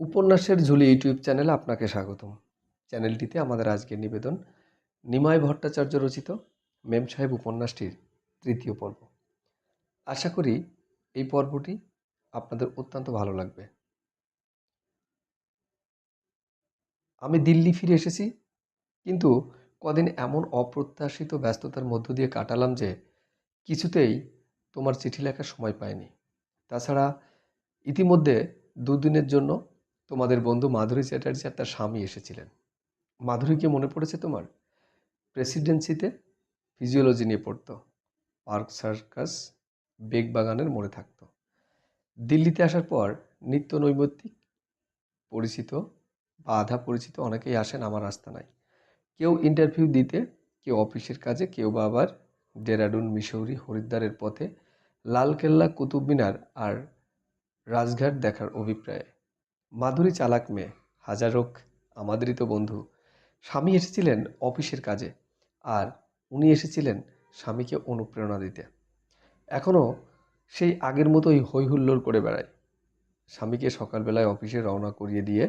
উপন্যাসের ঝুলি ইউটিউব চ্যানেলে আপনাকে স্বাগতম। চ্যানেলটিতে আমাদের আজকের নিবেদন নিমাই ভট্টাচার্য রচিত মেম সাহেব উপন্যাসটির তৃতীয় পর্ব। আশা করি এই পর্বটি আপনাদের অত্যন্ত ভালো লাগবে। আমি দিল্লি ফিরে এসেছি, কিন্তু কদিন এমন অপ্রত্যাশিত ব্যস্ততার মধ্য দিয়ে কাটালাম যে কিছুতেই তোমার চিঠি লেখার সময় পাইনি। তাছাড়া ইতিমধ্যে দুদিনের জন্য তোমাদের বন্ধু মাধুরী চ্যাটার্জি আর তার স্বামী এসেছিলেন। মাধুরীকে মনে পড়েছে তোমার? প্রেসিডেন্সিতে ফিজিওলজি নিয়ে পড়তো। পার্ক সার্কাস, বেগবাগানের মোড়ে থাকতো। দিল্লিতে আসার পর নিত্য নৈমিত্তিক, পরিচিত বা আধা পরিচিত অনেকেই আসেন আমার রাস্তা নাই। কেউ ইন্টারভিউ দিতে, কেউ অফিসের কাজে, কেউ বা আবার ডেরাডুন মিশৌরি, হরিদ্বারের পথে লালকেল্লা কুতুব মিনার আর রাজঘাট দেখার অভিপ্রায়ে। মাধুরী চালাক মেয়ে হাজারোক আমাদেরই তো বন্ধু। স্বামী এসেছিলেন অফিসের কাজে আর উনি এসেছিলেন স্বামীকে অনুপ্রেরণা দিতে। এখনও সেই আগের মতোই হই হুল্লোড় করে বেড়ায়। স্বামীকে সকালবেলায় অফিসে রওনা করিয়ে দিয়ে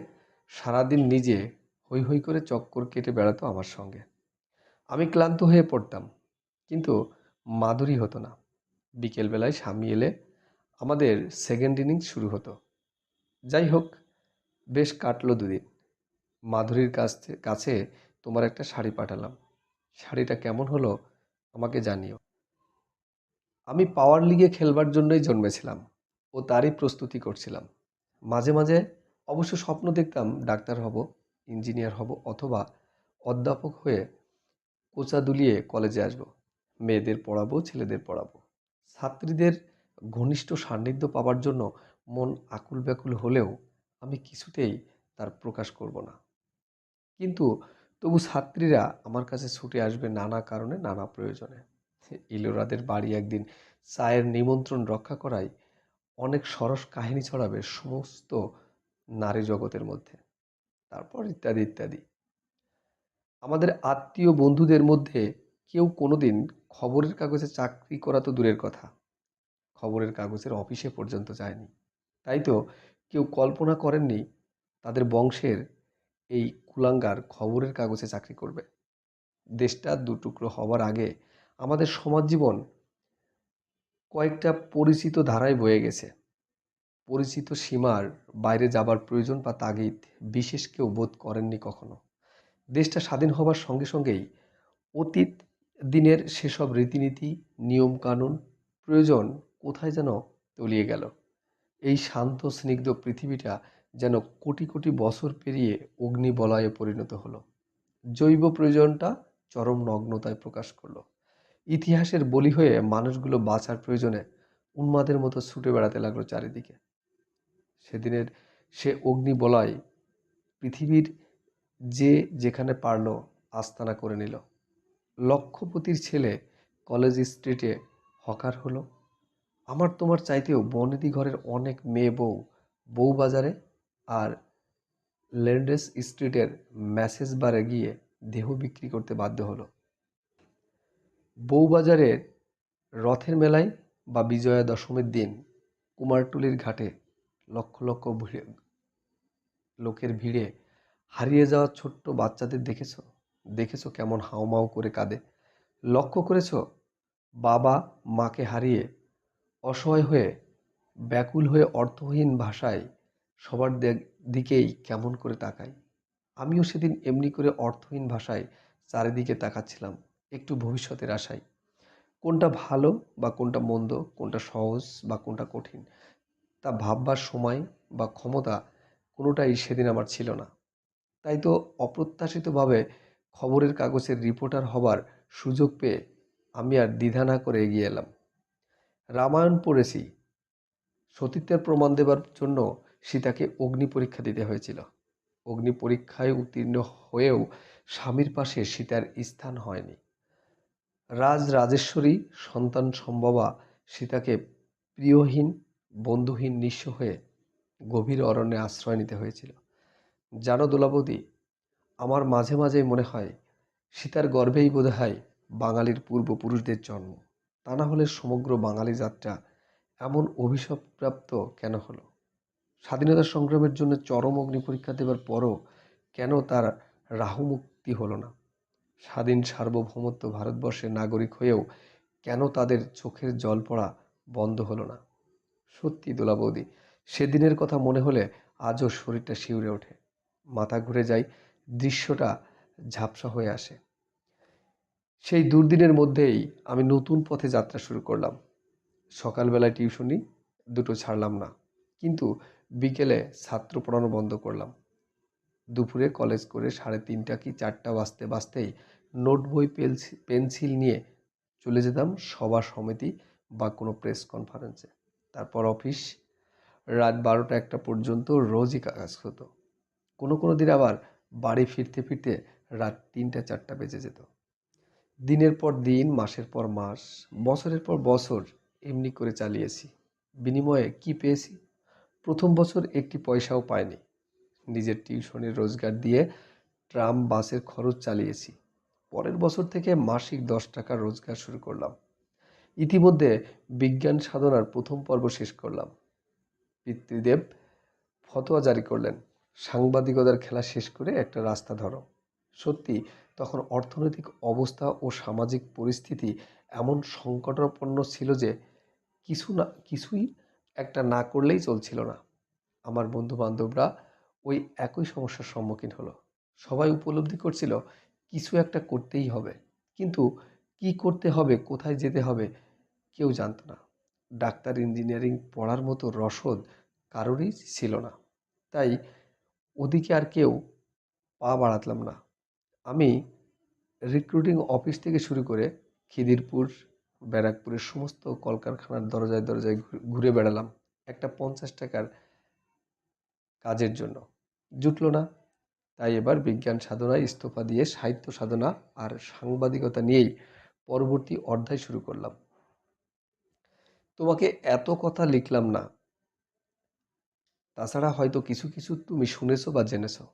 সারাদিন নিজে হৈ হৈ করে চক্কর কেটে বেড়াতো আমার সঙ্গে। আমি ক্লান্ত হয়ে পড়তাম, কিন্তু মাধুরী হতো না। বিকেলবেলায় স্বামী এলে আমাদের সেকেন্ড ইনিংস শুরু হতো। যাই হোক বেশ কাটলো দুদিন। মাধুরীর কাছ কাছে তোমার একটা শাড়ি পাঠালাম। শাড়িটা কেমন হলো আমাকে জানিও। আমি পাওয়ার লিগে খেলবার জন্যই জন্মেছিলাম ও তারই প্রস্তুতি করছিলাম। মাঝে মাঝে অবশ্য স্বপ্ন দেখতাম ডাক্তার হব ইঞ্জিনিয়ার হব অথবা অধ্যাপক হয়ে কোচা দুলিয়ে কলেজে আসব। মেয়েদের পড়াবো, ছেলেদের পড়াবো। ছাত্রীদের ঘনিষ্ঠ সান্নিধ্য পাওয়ার জন্য মন আকুল ব্যাকুল হলেও আমি কিছুতেই তার প্রকাশ করব না। কিন্তু তবু ছাত্রীরা আমার কাছে ছুটে আসবে নানা কারণে, নানা প্রয়োজনে। ইলোরাদের বাড়ি একদিন চায়ের নিমন্ত্রণ রক্ষা করায় অনেক সরস কাহিনী ছড়াবে সমস্ত নারী জগতের মধ্যে। তারপর ইত্যাদি ইত্যাদি। আমাদের আত্মীয় বন্ধুদের মধ্যে কেউ কোনোদিন খবরের কাগজে চাকরি করা তো দূরের কথা। খবরের কাগজের অফিসে পর্যন্ত যায়নি। তাই তো কেউ কল্পনা করেননি তাদের বংশের এই কুলাঙ্গার খবরের কাগজে চাকরি করবে। দেশটা দুটুকরো হবার আগে আমাদের সমাজ জীবন কয়েকটা পরিচিত ধারায় বয়ে গেছে। পরিচিত সীমার বাইরে যাবার প্রয়োজন বা তাগিদ বিশেষ কেউ বোধ করেননি কখনো। দেশটা স্বাধীন হবার সঙ্গে সঙ্গেই অতীত দিনের সেসব রীতিনীতি, নিয়মকানুন, প্রয়োজন কোথায় যেন তলিয়ে গেল। এই শান্ত, স্নিগ্ধ পৃথিবীটা যেন কোটি কোটি বছর পেরিয়ে অগ্নিবলয়ে পরিণত হলো। জৈব প্রয়োজনটা চরম নগ্নতায় প্রকাশ করল। ইতিহাসের বলি হয়ে মানুষগুলো বাঁচার প্রয়োজনে উন্মাদের মতো ছুটে বেড়াতে লাগল চারিদিকে। সেদিনের সে অগ্নিবলয় পৃথিবীর যে যেখানে পারল আস্তানা করে নিল। লক্ষপতির ছেলে কলেজ স্ট্রিটে হকার হলো। আমার তোমার চাইতেও বনেদি ঘরের অনেক মেয়ে বউ বউ বাজারে আর ল্যান্ডেস স্ট্রিটের ম্যাসেজ বারে গিয়ে দেহ বিক্রি করতে বাধ্য হলো। বউবাজারের রথের মেলায় বা বিজয়া দশমীর দিন কুমারটুলির ঘাটে লক্ষ লক্ষ ভিড়ে, লোকের ভিড়ে হারিয়ে যাওয়া ছোট্ট বাচ্চাদের দেখেছ? দেখেছ কেমন হাউমাউ করে কাঁদে? লক্ষ্য করেছ? বাবা মাকে হারিয়ে অসহায় হয়ে, ব্যাকুল হয়ে অর্থহীন ভাষায় সবার দিকেই কেমন করে তাকাই? আমিও সেদিন এমনি করে অর্থহীন ভাষায় চারিদিকে তাকাচ্ছিলাম, একটু ভবিষ্যতের আশায়। কোনটা ভালো বা কোনটা মন্দ, কোনটা সহজ বা কোনটা কঠিন, তা ভাববার সময় বা ক্ষমতা কোনোটাই সেদিন আমার ছিল না। তাই তো অপ্রত্যাশিতভাবে খবরের কাগজের রিপোর্টার হবার সুযোগ পেয়ে আমি আর দ্বিধা না করে এগিয়ে এলাম। রামায়ণ পড়েছি। সতীত্বের প্রমাণ দেবার জন্য সীতাকে অগ্নি পরীক্ষা দিতে হয়েছিল। অগ্নি পরীক্ষায় উত্তীর্ণ হয়েও স্বামীর পাশে সীতার স্থান হয়নি। রাজ রাজেশ্বরী, সন্তান সম্ভবা, সীতাকে প্রিয়হীন, বন্ধুহীন, নিঃস্ব হয়ে গভীর অরণ্যে আশ্রয় নিতে হয়েছিল। জানো দোলাবতী, আমার মাঝে মাঝেই মনে হয় সীতার গর্ভেই বোধ হয় বাঙালির পূর্বপুরুষদের জন্ম। তা না হলে সমগ্র বাঙালি যাত্রা এমন অভিশাপপ্রাপ্ত কেন হলো? স্বাধীনতা সংগ্রামের জন্য চরম অগ্নি পরীক্ষা দেবার পরও কেন তার রাহুমুক্তি হলো না? স্বাধীন সার্বভৌমত্ব ভারতবর্ষের নাগরিক হয়েও কেন তাদের চোখের জল পড়া বন্ধ হলো না? সত্যি দোলা বৌদি, সেদিনের কথা মনে হলে আজও শরীরটা শিউরে ওঠে। মাথা ঘুরে যায়, দৃশ্যটা ঝাপসা হয়ে আসে। সেই দুর্দিনের মধ্যেই আমি নতুন পথে যাত্রা শুরু করলাম। সকালবেলায় টিউশনি, দুটো ছাড়লাম না। কিন্তু বিকেলে ছাত্র পড়ানো বন্ধ করলাম। দুপুরে কলেজ করে সাড়ে তিনটা কি চারটা বাজতে বাজতেই নোট বই পেন্সিল নিয়ে চলে যেতাম সভা সমিতি বা কোনো প্রেস কনফারেন্সে। তারপর অফিস, রাত বারোটা একটা পর্যন্ত রোজই কাজ হতো। কোনো কোনো দিন আবার বাড়ি ফিরতে ফিরতে রাত তিনটা, চারটা বেজে যেত। দিনের পর দিন, মাসের পর মাস, বছরের পর বছর এমনি করে চালিয়েছি। বিনিময়ে কি পেয়েছি? প্রথম বছর একটি পয়সাও পাইনি। নিজের টিউশনের রোজগার দিয়ে ট্রাম, বাসের খরচ চালিয়েছি। পরের বছর থেকে মাসিক দশ টাকা রোজগার শুরু করলাম। ইতিমধ্যে বিজ্ঞান সাধনার প্রথম পর্ব শেষ করলাম। পিতৃদেব ফতোয়া জারি করলেন, সাংবাদিকতার খেলা শেষ করে একটা রাস্তা ধরো। সত্যি তখন অর্থনৈতিক অবস্থা ও সামাজিক পরিস্থিতি এমন সংকটাপন্ন ছিল যে কিছু না, কিছুই একটা না করলেই চলছিল না। আমার বন্ধু বান্ধবরা ওই একই সমস্যার সম্মুখীন হলো। সবাই উপলব্ধি করছিল, কিছু একটা করতেই হবে। কিন্তু কি করতে হবে, কোথায় যেতে হবে, কেউ জানতো না। ডাক্তার ইঞ্জিনিয়ারিং পড়ার মতো রসদ কারোরই ছিল না। তাই ওদিকে আর কেউ পা বাড়াতলাম না। আমি রিক্রুটিং অফিস থেকে শুরু করে খিদিরপুর, ব্যারাকপুরের সমস্ত কলকারখানার দরজায় দরজায় ঘুরে- বেড়ালাম একটা পঞ্চাশ টাকার কাজের জন্য। জুটলো না। তাই এবার বিজ্ঞান সাধনায় ইস্তফা দিয়ে সাহিত্য সাধনা আর সাংবাদিকতা নিয়েই পরবর্তী অধ্যায় শুরু করলাম। তোমাকে এত কথা লিখলাম না। তাছাড়া হয়তো কিছু কিছু তুমি শুনেছো বা জেনেছো।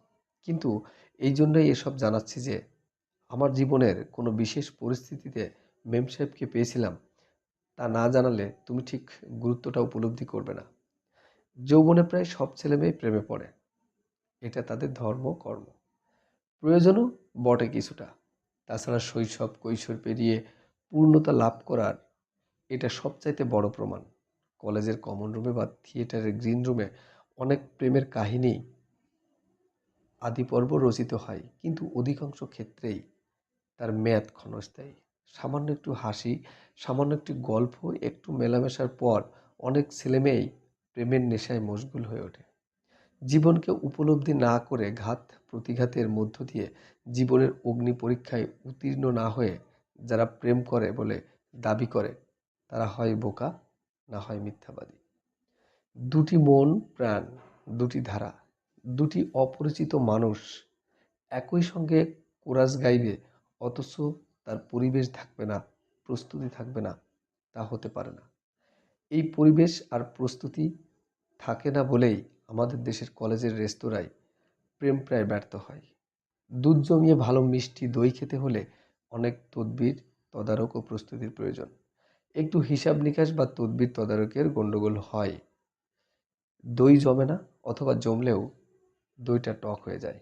কিন্তু এই জন্যই এসব জানাচ্ছি যে, আমার জীবনের কোনো বিশেষ পরিস্থিতিতে মেম সাহেবকে পেয়েছিলাম। তা না জানালে তুমি ঠিক গুরুত্বটা উপলব্ধি করবে না। যৌবনে প্রায় সব ছেলে মেয়ে প্রেমে পড়ে। এটা তাদের ধর্ম, কর্ম। প্রয়োজনও বটে কিছুটা। তাছাড়া শৈশব, কৈশোর পেরিয়ে পূর্ণতা লাভ করার এটা সবচাইতে বড় প্রমাণ। কলেজের কমন রুমে বা থিয়েটারের গ্রিন রুমে অনেক প্রেমের কাহিনী আদিপর্ব রচিত হয়, কিন্তু অধিকাংশ ক্ষেত্রেই তার মেয়াদ ক্ষণস্থায়ী। সামান্য একটু হাসি, সামান্য একটু গল্প, একটু মেলামেশার পর অনেক ছেলেমেয়েই প্রেমের নেশায় মশগুল হয়ে ওঠে। জীবনকে উপলব্ধি না করে ঘাত প্রতিঘাতের মধ্য দিয়ে জীবনের অগ্নি পরীক্ষায় উত্তীর্ণ না হয়ে যারা প্রেম করে বলে দাবি করে, তারা হয় বোকা না হয় মিথ্যাবাদী। দুটি মন, প্রাণ, দুটি ধারা দুটি অপরিচিত মানুষ একই সঙ্গে কোরাস গাইবে, অথচ তার পরিবেশ থাকবে না, প্রস্তুতি থাকবে না, তা হতে পারে না। এই পরিবেশ আর প্রস্তুতি থাকে না বলেই আমাদের দেশের কলেজের রেস্তোরাঁয় প্রেম প্রায় ব্যর্থ হয়। দুধ জমিয়ে ভালো মিষ্টি দই খেতে হলে অনেক তদবির, তদারক ও প্রস্তুতির প্রয়োজন। একটু হিসাব নিকাশ বা তদবির তদারকের গণ্ডগোল হয়। দই জমে না অথবা জমলেও দইটা টক হয়ে যায়।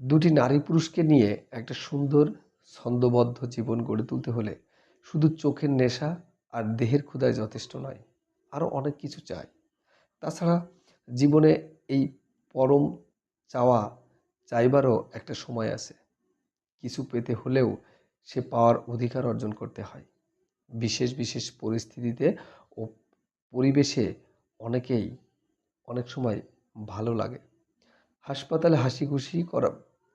দুটি নারী পুরুষকে নিয়ে একটা সুন্দর, ছন্দবদ্ধ জীবন গড়ে তুলতে হলে শুধু চোখের নেশা আর দেহের ক্ষুধায় যথেষ্ট নয়, আরও অনেক কিছু চাই। তাছাড়া জীবনে এই পরম চাওয়া চাইবারও একটা সময় আছে। কিছু পেতে হলেও সে পাওয়ার অধিকার অর্জন করতে হয়। বিশেষ বিশেষ পরিস্থিতিতে ও পরিবেশে অনেকেই অনেক সময় ভালো লাগে। হাসপাতালে হাসি খুশি করা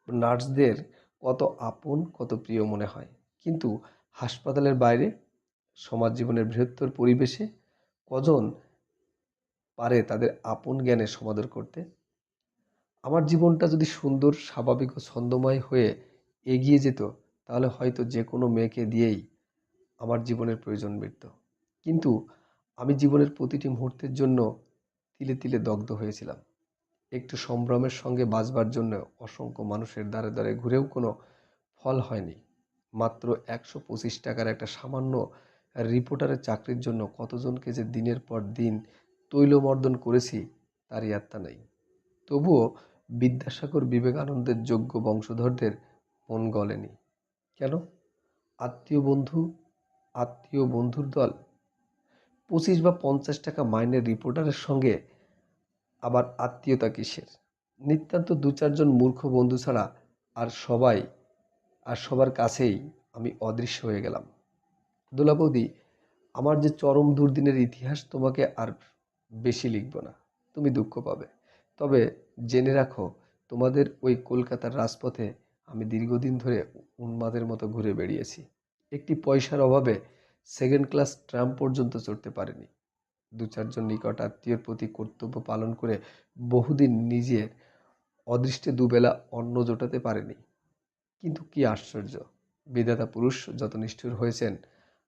নার্সদের কত আপন, কত প্রিয় মনে হয়। কিন্তু হাসপাতালের বাইরে, সমাজ জীবনের বৃহত্তর পরিবেশে কজন পারে তাদের আপন জ্ঞানে সমাদর করতে? আমার জীবনটা যদি সুন্দর, স্বাভাবিক ও ছন্দময় হয়ে এগিয়ে যেত, তাহলে হয়তো যে কোনো মেয়েকে দিয়েই আমার জীবনের প্রয়োজন মিটত। কিন্তু আমি জীবনের প্রতিটি মুহূর্তের জন্য তিলে তিলে দগ্ধ হয়েছিলাম। একটু সম্ভ্রমের সঙ্গে বাঁচবার জন্য অসংখ্য মানুষের দ্বারে দ্বারে ঘুরেও কোনো ফল হয়নি। মাত্র একশো পঁচিশ টাকার একটা সামান্য রিপোর্টারের চাকরির জন্য কতজনকে যে দিনের পর দিন তৈলমর্দন করেছি তার ইয়াত্তা নেই। তবুও বিদ্যাসাগর বিবেকানন্দের যোগ্য বংশধরদের মন গলেনি। কেন? আত্মীয় বন্ধু, আত্মীয় বন্ধুর দল। পঁচিশ বা পঞ্চাশ টাকা মাইনের রিপোর্টারের সঙ্গে আবার আত্মীয়তা কিসের? নিতান্ত দু চারজন মূর্খ বন্ধু ছাড়া আর সবাই, আর সবার কাছেই আমি অদৃশ্য হয়ে গেলাম। দোলা বৌদি, আমার যে চরম দুর্দিনের ইতিহাস তোমাকে আর বেশি লিখব না। তুমি দুঃখ পাবে। তবে জেনে রাখো, তোমাদের ওই কলকাতার রাজপথে আমি দীর্ঘদিন ধরে উন্মাদের মতো ঘুরে বেড়িয়েছি। একটি পয়সার অভাবে সেকেন্ড ক্লাস ট্রাম পর্যন্ত চড়তে পারিনি। দু চারজন নিকট আত্মীয়ের প্রতি কর্তব্য পালন করে বহুদিন নিজের অদৃষ্টে দুবেলা অন্ন জোটাতে পারেনি। কিন্তু কি আশ্চর্য, বিধাতা পুরুষ যত নিষ্ঠুর হয়েছেন,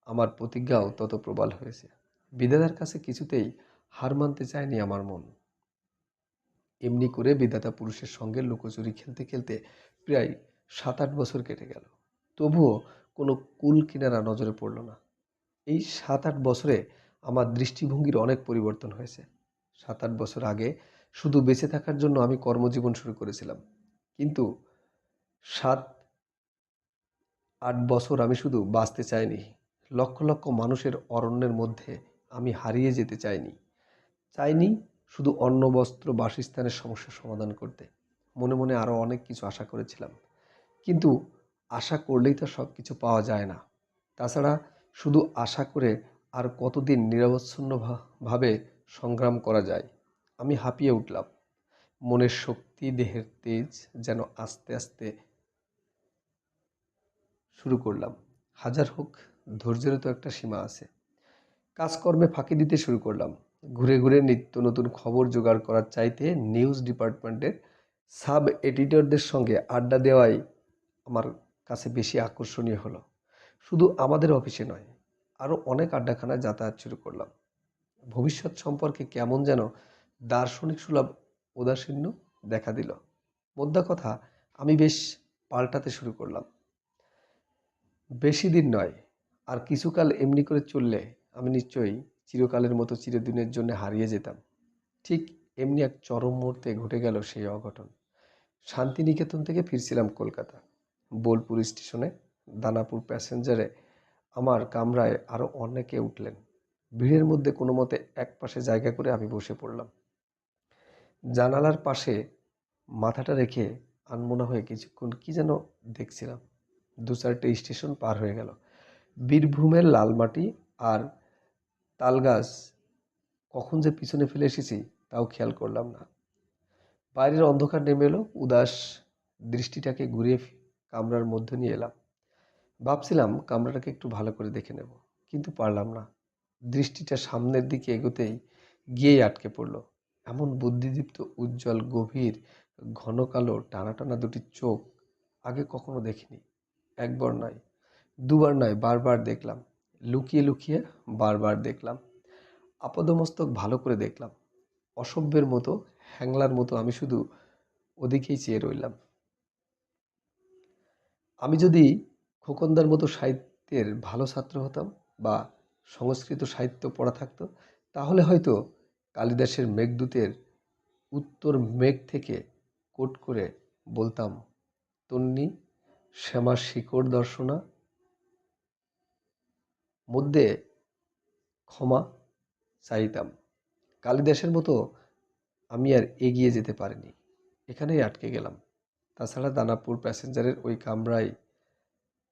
আমার প্রতিজ্ঞাও তত প্রবল হয়েছে। বিধাতার কাছে কিছুতেই হার মানতে চায়নি আমার মন। এমনি করে বিধাতা পুরুষের সঙ্গে লুকোচুরি খেলতে খেলতে প্রায় সাত আট বছর কেটে গেল। তবুও কোনো কুল কিনারা নজরে পড়ল না। এই সাত আট বছরে আমার দৃষ্টিভঙ্গির অনেক পরিবর্তন হয়েছে। সাত আট বছর আগে শুধু বেঁচে থাকার জন্য আমি কর্মজীবন শুরু করেছিলাম। কিন্তু সাত আট বছর আমি শুধু বাঁচতে চাইনি। লক্ষ লক্ষ মানুষের অরণ্যের মধ্যে আমি হারিয়ে যেতে চাইনি। চাইনি শুধু অন্ন, বস্ত্র, বাসস্থানের সমস্যা সমাধান করতে। মনে মনে আরও অনেক কিছু আশা করেছিলাম। কিন্তু আশা করলেই তো সব কিছু পাওয়া যায় না। তাছাড়া শুধু আশা করে আর কতদিন নিরবচ্ছন্ন ভাবে সংগ্রাম করা যায়? আমি হাঁপিয়ে উঠলাম। মনের শক্তি, দেহের তেজ যেন আস্তে আস্তে শুরু করলাম। হাজার হোক, ধৈর্যেরও তো একটা সীমা আছে। কাজকর্মে ফাঁকি দিতে শুরু করলাম। ঘুরে ঘুরে নিত্য নতুন খবর জোগাড় করার চাইতে নিউজ ডিপার্টমেন্টের সাব এডিটরদের সঙ্গে আড্ডা দেওয়াই আমার কাছে বেশি আকর্ষণীয় হলো। শুধু আমাদের অফিসে নয় আরও অনেক আড্ডাখানায় যাতায়াত শুরু করলাম। ভবিষ্যৎ সম্পর্কে কেমন যেন দার্শনিক সুলভ উদাসীন্য দেখা দিল। মোদ্দা কথা, আমি বেশ পাল্টাতে শুরু করলাম। বেশি দিন নয়, আর কিছুকাল এমনি করে চললে আমি নিশ্চয়ই চিরকালের মতো চিরদিনের জন্য হারিয়ে যেতাম। ঠিক এমনি এক চরম মুহূর্তে ঘটে গেল সেই অঘটন। শান্তিনিকেতন থেকে ফিরছিলাম কলকাতা। বোলপুর স্টেশনে, দানাপুর প্যাসেঞ্জারে আমার কামরায় আরও অনেকে উঠলেন। ভিড়ের মধ্যে কোনো মতে এক পাশে জায়গা করে আমি বসে পড়লাম। জানালার পাশে মাথাটা রেখে আনমোনা হয়ে কিছুক্ষণ কি যেন দেখছিলাম। দু চারটে স্টেশন পার হয়ে গেল। বীরভূমের লালমাটি আর তালগাছ কখন যে পিছনে ফেলে এসেছি তাও খেয়াল করলাম না। বাইরের অন্ধকার নেমে এলো, উদাস দৃষ্টিটাকে ঘুরিয়ে কামরার মধ্যে নিয়ে এলাম। ভাবছিলাম কামরাটাকে একটু ভালো করে দেখে নেব, কিন্তু পারলাম না। দৃষ্টিটা সামনের দিকে এগোতেই গিয়েই আটকে পড়ল। এমন বুদ্ধিদীপ্ত, উজ্জ্বল, গভীর, ঘন কালো টানা টানা দুটি চোখ আগে কখনো দেখিনি। একবার নয়, দুবার নয়, বারবার দেখলাম। লুকিয়ে লুকিয়ে বারবার দেখলাম। আপদমস্তক ভালো করে দেখলাম। অসভ্যের মতো, হ্যাংলার মতো আমি শুধু ওদিকেই চেয়ে রইলাম। আমি যদি খোকনদার মতো সাহিত্যের ভালো ছাত্র হতাম বা সংস্কৃত সাহিত্য পড়া থাকতো, তাহলে হয়তো কালিদাসের মেঘদূতের উত্তর মেঘ থেকে কোট করে বলতাম, তন্নি শ্যামা শিকড় দর্শনা, মধ্যে ক্ষমা চাইতাম। কালিদাসের মতো আমি আর এগিয়ে যেতে পারিনি। এখানেই আটকে গেলাম। তাছাড়া দানাপুর প্যাসেঞ্জারের ওই কামরায়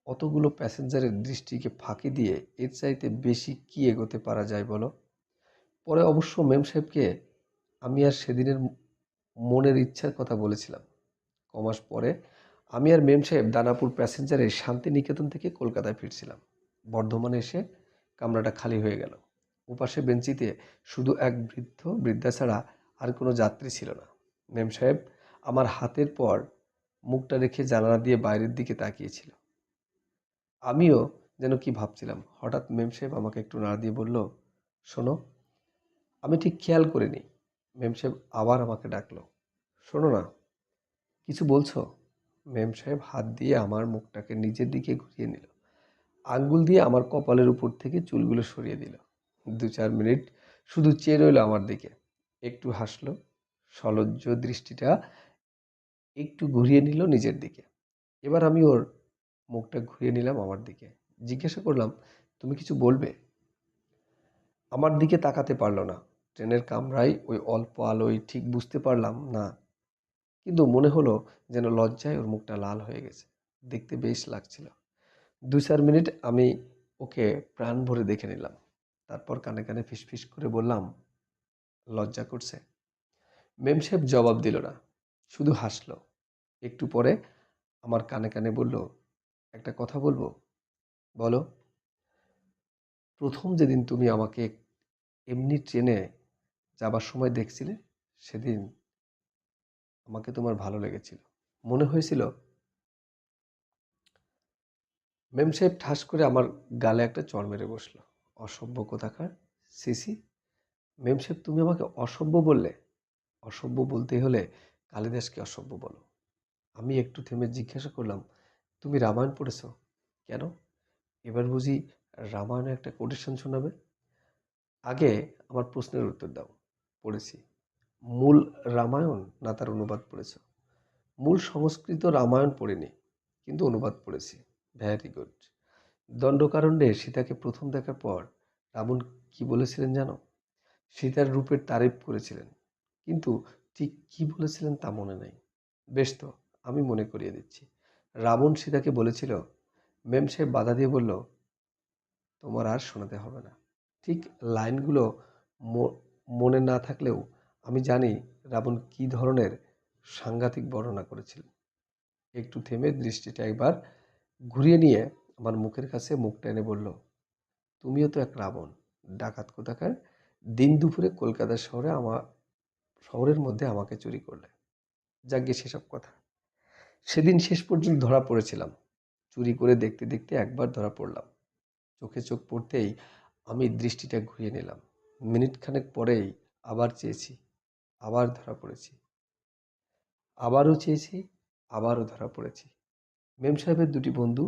অতগুলো প্যাসেঞ্জারের দৃষ্টিকে ফাঁকি দিয়ে এর চাইতে বেশি কি এগোতে পারা যায় বলো? পরে অবশ্য মেম সাহেবকে আমি আর সেদিনের মনের ইচ্ছার কথা বলেছিলাম। কমাস পরে আমি আর মেম সাহেব দানাপুর প্যাসেঞ্জারে শান্তিনিকেতন থেকে কলকাতায় ফিরছিলাম। বর্ধমানে এসে কামরাটা খালি হয়ে গেল। ওপাশে বেঞ্চিতে শুধু এক বৃদ্ধ বৃদ্ধা ছাড়া আর কোনো যাত্রী ছিল না। মেম সাহেব আমার হাতের পর মুখটা রেখে জানালা দিয়ে বাইরের দিকে তাকিয়েছিল আমিও যেন কি ভাবছিলাম, হঠাৎ মেম সাহেব আমাকে একটু নাড়া দিয়ে বলল, শোনো, আমি ঠিক খেয়াল করিনি। মেম সাহেব আবার আমাকে ডাকলো, শোনো না, কিছু বলছো? মেম সাহেব হাত দিয়ে আমার মুখটাকে নিজের দিকে ঘুরিয়ে নিল, আঙ্গুল দিয়ে আমার কপালের উপর থেকে চুলগুলো সরিয়ে দিল। দু চার মিনিট শুধু চেয়ে রইল আমার দিকে, একটু হাসলো, সলজ্জ দৃষ্টিটা একটু ঘুরিয়ে নিল নিজের দিকে। এবার আমি ওর মুখটা ঘুরিয়ে নিলাম আমার দিকে। জিজ্ঞাসা করলাম, তুমি কিছু বলবে? আমার দিকে তাকাতে পারল না। ট্রেনের কামরায় ওই অল্প আলোয় ঠিক বুঝতে পারলাম না। কিন্তু মনে হলো যেন লজ্জায় ওর মুখটা লাল হয়ে গেছে। দেখতে বেশ লাগছিল। দু চার মিনিট আমি ওকে প্রাণ ভরে দেখে নিলাম। তারপর কানে কানে ফিসফিস করে বললাম, লজ্জা করছে। মেম সাহেব জবাব দিল না। শুধু হাসলো। একটু পরে আমার কানে কানে বলল একটা কথা বলব? বলো। প্রথম যেদিন তুমি আমাকে এমনি ট্রেনে যাবার সময় দেখছিলে, সেদিন আমাকে তোমার ভালো লেগেছিল। মনে হয়েছিল মেম সাহেব ঠাস করে আমার গালে একটা চর মেরে বসল। অসভ্য কোথাকার? সিসি মেম সাহেব, তুমি আমাকে অসভ্য বললে? অসভ্য বলতে হলে কালিদাসকে অসভ্য বলো। আমি একটু থেমে জিজ্ঞাসা করলাম তুমি রামায়ণ পড়েছ? কেন? এবার বুঝি রামায়ণে একটা কোটেশন শোনাবে? আগে আমার প্রশ্নের উত্তর দাও। পড়েছি। মূল রামায়ণ না তার অনুবাদ পড়েছ? মূল সংস্কৃত রামায়ণ পড়িনি, কিন্তু অনুবাদ পড়েছি। ভ্যারি গুড দণ্ডকারণ্যে সীতাকে প্রথম দেখার পর রাবণ কি বলেছিলেন জানো? সীতার রূপের তারিফ করেছিলেন, কিন্তু ঠিক কি বলেছিলেন তা মনে নেই। বেশ তো, আমি মনে করিয়ে দিচ্ছি। রাবণ সীতাকে বলেছিল, মেম সাহেব বাধা দিয়ে বলল, তোমার আর শোনাতে হবে না। ঠিক লাইনগুলো মনে না থাকলেও আমি জানি রাবণ কী ধরনের সাংঘাতিক বর্ণনা করেছিলেন একটু থেমে দৃষ্টিটা একবার ঘুরিয়ে নিয়ে আমার মুখের কাছে মুখ টেনে বলল, তুমিও তো এক রাবণ, ডাকাত কোথাকার? দিন দুপুরে কলকাতা শহরে আমার শহরের মধ্যে আমাকে চুরি করলে। যাকে সেসব কথা। সেদিন শেষ পর্যন্ত ধরা পড়েছিলাম। চুরি করে দেখতে দেখতে একবার ধরা পড়লাম। চোখে চোখ পড়তেই আমি দৃষ্টিটা ঘুরিয়ে নিলাম। মিনিট খানেক পরেই আবার চেয়েছি, আবার ধরা পড়েছি। আবারও চেয়েছি, আবারও ধরা পড়েছি। মেম সাহেবের দুটি বন্ধু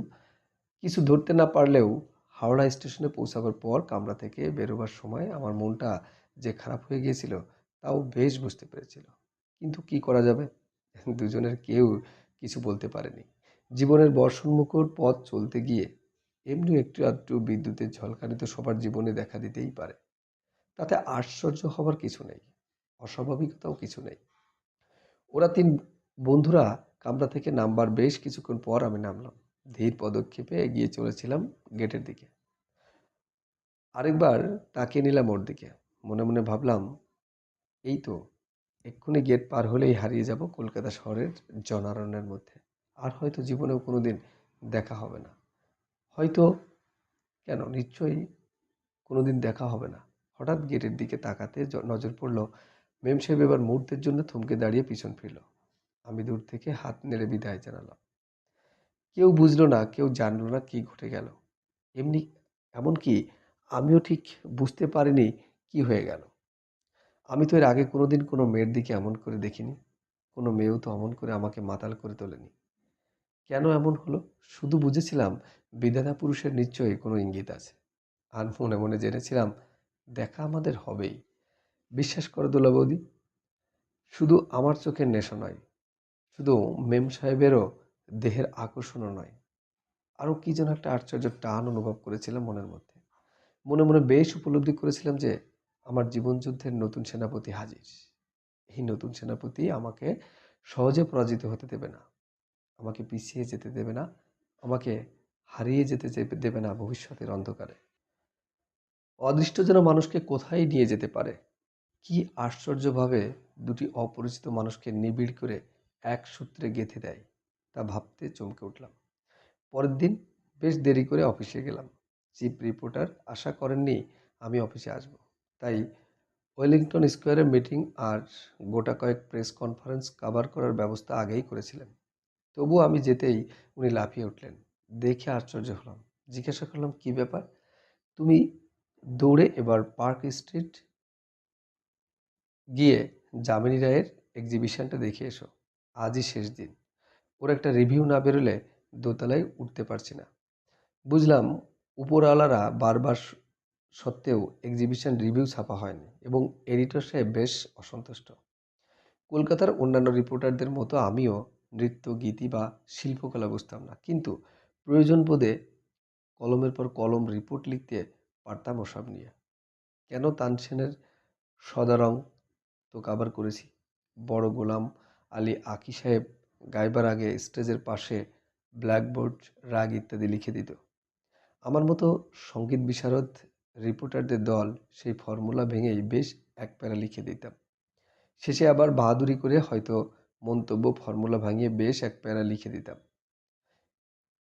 কিছু ধরতে না পারলেও হাওড়া স্টেশনে পৌঁছাবার পর কামরা থেকে বেরোবার সময় আমার মনটা যে খারাপ হয়ে গিয়েছিল, তাও বেশ বুঝতে পেরেছিল। কিন্তু কি করা যাবে? দুজনের কেউ কিছু বলতে পারেনি। জীবনের বর্ষণমুখর পথ চলতে গিয়ে এমনি একটু আধটু বিদ্যুতের ঝলকানি তো সবার জীবনে দেখা দিতেই পারে। তাতে আশ্চর্য হবার কিছু নেই, অস্বাভাবিকতাও কিছু নেই। ওরা তিন বন্ধুরা কামরা থেকে নামবার বেশ কিছুক্ষণ পর আমি নামলাম। ধীর পদক্ষেপে এগিয়ে চলেছিলাম গেটের দিকে। আরেকবার তাকিয়ে নিলাম ওর দিকে। মনে মনে ভাবলাম, এই তো এক্ষুনি গেট পার হলেই হারিয়ে যাব কলকাতা শহরের জনারণ্যের মধ্যে। আর হয়তো জীবনেও কোনো দিন দেখা হবে না। হয়তো কেন? নিশ্চয়ই কোনো দিন দেখা হবে না। হঠাৎ গেটের দিকে তাকাতে নজর পড়ল মেম সাহেব এবার মুহূর্তের জন্য থমকে দাঁড়িয়ে পিছন ফিরল। আমি দূর থেকে হাত নেড়ে বিদায় জানালাম। কেউ বুঝলো না, কেউ জানলো না কি ঘটে গেল। এমনি, এমনকি আমিও ঠিক বুঝতে পারিনি কি হয়ে গেল। আমি তো এর আগে কোনোদিন কোনো মেয়ের দিকে এমন করে দেখিনি। কোনো মেয়েও তো অমন করে আমাকে মাতাল করে তোলেনি। কেন এমন হলো? শুধু বুঝেছিলাম বিধাতা পুরুষের নিশ্চয়ই কোনো ইঙ্গিত আছে। আর মনে মনে জেনেছিলাম, দেখা আমাদের হবেই। বিশ্বাস করো দোলা বৌদি, শুধু আমার চোখের নেশা নয়, শুধু মেম সাহেবেরও দেহের আকর্ষণও নয়। আরও কী যেন একটা আশ্চর্য টান অনুভব করেছিলাম মনের মধ্যে। মনে মনে বেশ উপলব্ধি করেছিলাম যে আমার জীবনযুদ্ধের নতুন সেনাপতি হাজির। এই নতুন সেনাপতি আমাকে সহজে পরাজিত হতে দেবে না। আমাকে পিছিয়ে যেতে দেবে না। আমাকে হারিয়ে যেতে দেবে না ভবিষ্যতের অন্ধকারে। অদৃষ্ট যেন মানুষকে কোথায় নিয়ে যেতে পারে? কি আশ্চর্যভাবে দুটি অপরিচিত মানুষকে নিবিড় করে এক সূত্রে গেঁথে দেয়, তা ভাবতে চমকে উঠলাম। পরের দিন বেশ দেরি করে অফিসে গেলাম। চিফ রিপোর্টার আশা করেননি আমি অফিসে আসব। তাই ওয়েলিংটন স্কোয়ারে মিটিং আর গোটা কয়েক প্রেস কনফারেন্স কভার করার ব্যবস্থা আগেই করেছিলেন। তবু আমি যেতেই উনি লাফিয়ে উঠলেন। দেখে আশ্চর্য হলাম। জিজ্ঞাসা করলাম, কি ব্যাপার? তুমি দৌড়ে এবার পার্ক স্ট্রিট গিয়ে যামিনী রায়ের এক্সিবিশনটা দেখে এসো। আজই শেষ দিন। ওর একটা রিভিউ না বেরোলে দোতলায় উঠতে পারছি না। বুঝলাম, উপরওয়ালারা বারবার সত্ত্বেও এক্সিবিশন রিভিউ ছাপা হয়নি এবং এডিটর সাহেব বেশ অসন্তুষ্ট। কলকাতার অন্যান্য রিপোর্টারদের মতো আমিও নৃত্য, গীতি বা শিল্পকলা বুঝতাম না। কিন্তু প্রয়োজন বোধে কলমের পর কলম রিপোর্ট লিখতে পারতাম ওসব নিয়ে। কেন তানসেনের সদারং তো কাবার করেছি? বড় গোলাম আলী আকি সাহেব গাইবার আগে স্টেজের পাশে ব্ল্যাকবোর্ড রাগ ইত্যাদি লিখে দিত। আমার মতো সংগীত বিশারদ রিপোর্টারদের দল সেই ফর্মুলা ভেঙেই বেশ এক প্যারা লিখে দিতাম। শেষে আবার বাহাদুরি করে হয়তো মন্তব্য ফর্মুলা ভাঙিয়ে বেশ এক প্যারা লিখে দিতাম।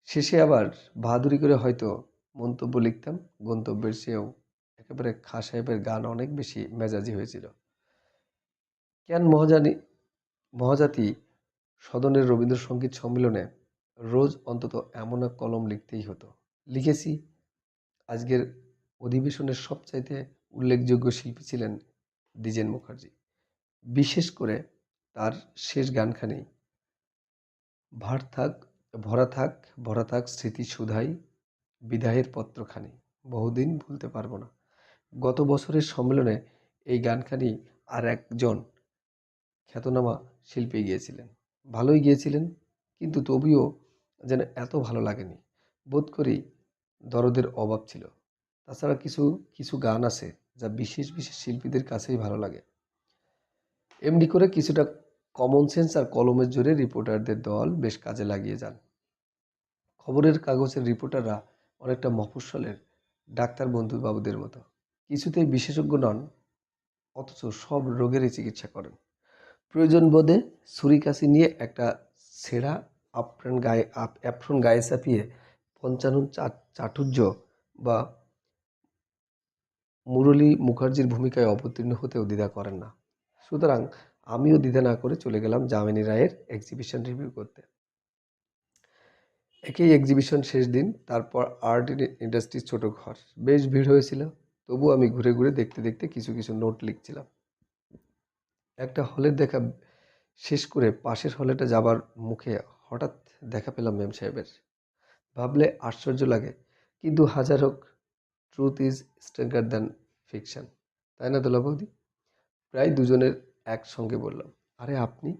শেষে আবার বাহাদুরি করে হয়তো মন্তব্য লিখতাম। গন্তব্যের চেয়েও একেবারে খা সাহেবের গান অনেক বেশি মেজাজি হয়েছিল। কেন মহাজানি মহাজাতি সদনের রবীন্দ্রসঙ্গীত সম্মেলনে রোজ অন্তত এমন এক কলম লিখতেই হতো। লিখেছি, আজকের অধিবেশনের সবচাইতে উল্লেখযোগ্য শিল্পী ছিলেন দ্বিজেন মুখার্জি। বিশেষ করে তার শেষ গানখানি, ভার থাক, ভরা থাক ভরা থাক স্মৃতি সুধাই, বিদায়ের পত্রখানি। বহুদিন ভুলতে পারব না। গত বছরের সম্মেলনে এই গানখানি আর একজন খ্যাতনামা শিল্পী গিয়েছিলেন। ভালোই গিয়েছিলেন, কিন্তু তবুও যেন এত ভালো লাগেনি। বোধ করি দরদের অভাব ছিল। তাছাড়া কিছু কিছু গান আছে যা বিশেষ বিশেষ শিল্পীদের কাছেই ভালো লাগে। এমনি করে কিছুটা কমন সেন্স আর কলমের জোরে রিপোর্টারদের দল বেশ কাজে লাগিয়ে যান। খবরের কাগজের রিপোর্টাররা অনেকটা মফস্বলের ডাক্তার বন্ধুবাবুদের মতো। কিছুতেই বিশেষজ্ঞ নন, অথচ সব রোগেরই চিকিৎসা করেন। প্রয়োজন বোধে ছুরিকাশি নিয়ে একটা ছেঁড়া আপ্রাণ গায়ে আপ অ্যাপ্রন গায়ে চাপিয়ে পঞ্চানন চাটুর্য বা মুরলী মুখার্জির ভূমিকায় অবতীর্ণ হতেও দ্বিধা করেন না। সুতরাং আমিও দ্বিধা না করে চলে গেলাম যামিনী রায়ের এক্সিবিশন রিভিউ করতে। একই এক্সিবিশন শেষ দিন তারপর আর্ট ইন্ডাস্ট্রির ছোট ঘর। বেশ ভিড় হয়েছিল তবু আমি ঘুরে ঘুরে দেখতে দেখতে কিছু কিছু নোট লিখছিলাম। একটা হলের দেখা শেষ করে পাশের হলেটা যাবার মুখে হঠাৎ দেখা পেলাম মেম সাহেবের। ভাবলে আশ্চর্য লাগে, কিন্তু হাজার হোক truth is stranger than fiction তাই না দোলা বৌদি? প্রায় দুজনের একসঙ্গে বললাম, আরে আপনি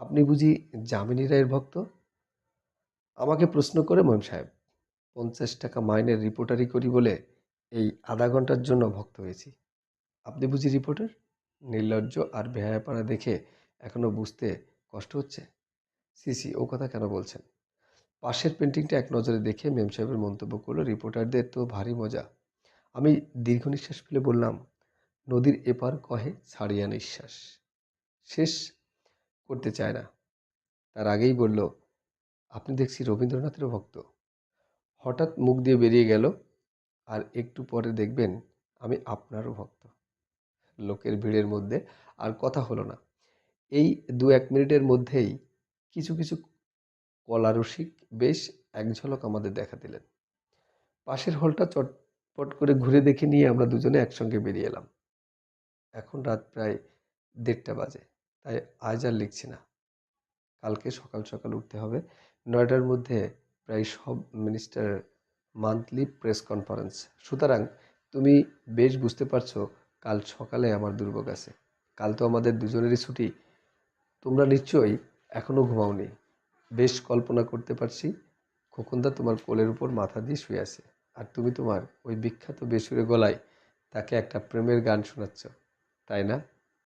আপনি বুঝি যামিনী রায়ের ভক্ত? আমাকে প্রশ্ন করে মহিম সাহেব, পঞ্চাশ টাকা মাইনের রিপোর্টারি করি বলে এই আধা ঘণ্টার জন্য ভক্ত হয়েছি। আপনি বুঝি রিপোর্টার? নির্লজ্জ আর বেহায়াপাড়া দেখে এখনও বুঝতে কষ্ট হচ্ছে? সিসি ও কথা কেন বলছেন? পাশের পেন্টিংটা এক নজরে দেখে মেম সাহেবের মন্তব্য করল, রিপোর্টারদের তো ভারী মজা। আমি দীর্ঘ নিঃশ্বাস ফেলে বললাম, নদীর এপার কহে ছাড়িয়া নিঃশ্বাস। শেষ করতে চায় না। তার আগেই বলল, আপনি দেখছি রবীন্দ্রনাথেরও ভক্ত। হঠাৎ মুখ দিয়ে বেরিয়ে গেল, আর একটু পরে দেখবেন আমি আপনারও ভক্ত। লোকের ভিড়ের মধ্যে আর কথা হলো না। এই দু এক মিনিটের মধ্যেই কিছু কিছু কলারসিক বেশ এক ঝলক আমাদের দেখা দিলেন। পাশের হলটা চটপট করে ঘুরে দেখে নিয়ে আমরা দুজনে একসঙ্গে বেরিয়ে এলাম। এখন রাত প্রায় দেড়টা বাজে, তাই আজ আর লিখছি না। কালকে সকাল সকাল উঠতে হবে। নয়টার মধ্যে প্রায় সব মিনিস্টার মান্থলি প্রেস কনফারেন্স সুতরাং তুমি বেশ বুঝতে পারছ, কাল সকালে আমার দুর্ভোগ আছে। কাল তো আমাদের দুজনেরই ছুটি। তোমরা নিশ্চয়ই এখনও ঘুমাওনি। বেশ কল্পনা করতে পারছি, খোকনদা তোমার কোলের উপর মাথা দিয়ে শুয়ে আছে। আর তুমি তোমার ওই বিখ্যাত বেসুরে গলায় তাকে একটা প্রেমের গান শোনাচ্ছ, তাই না?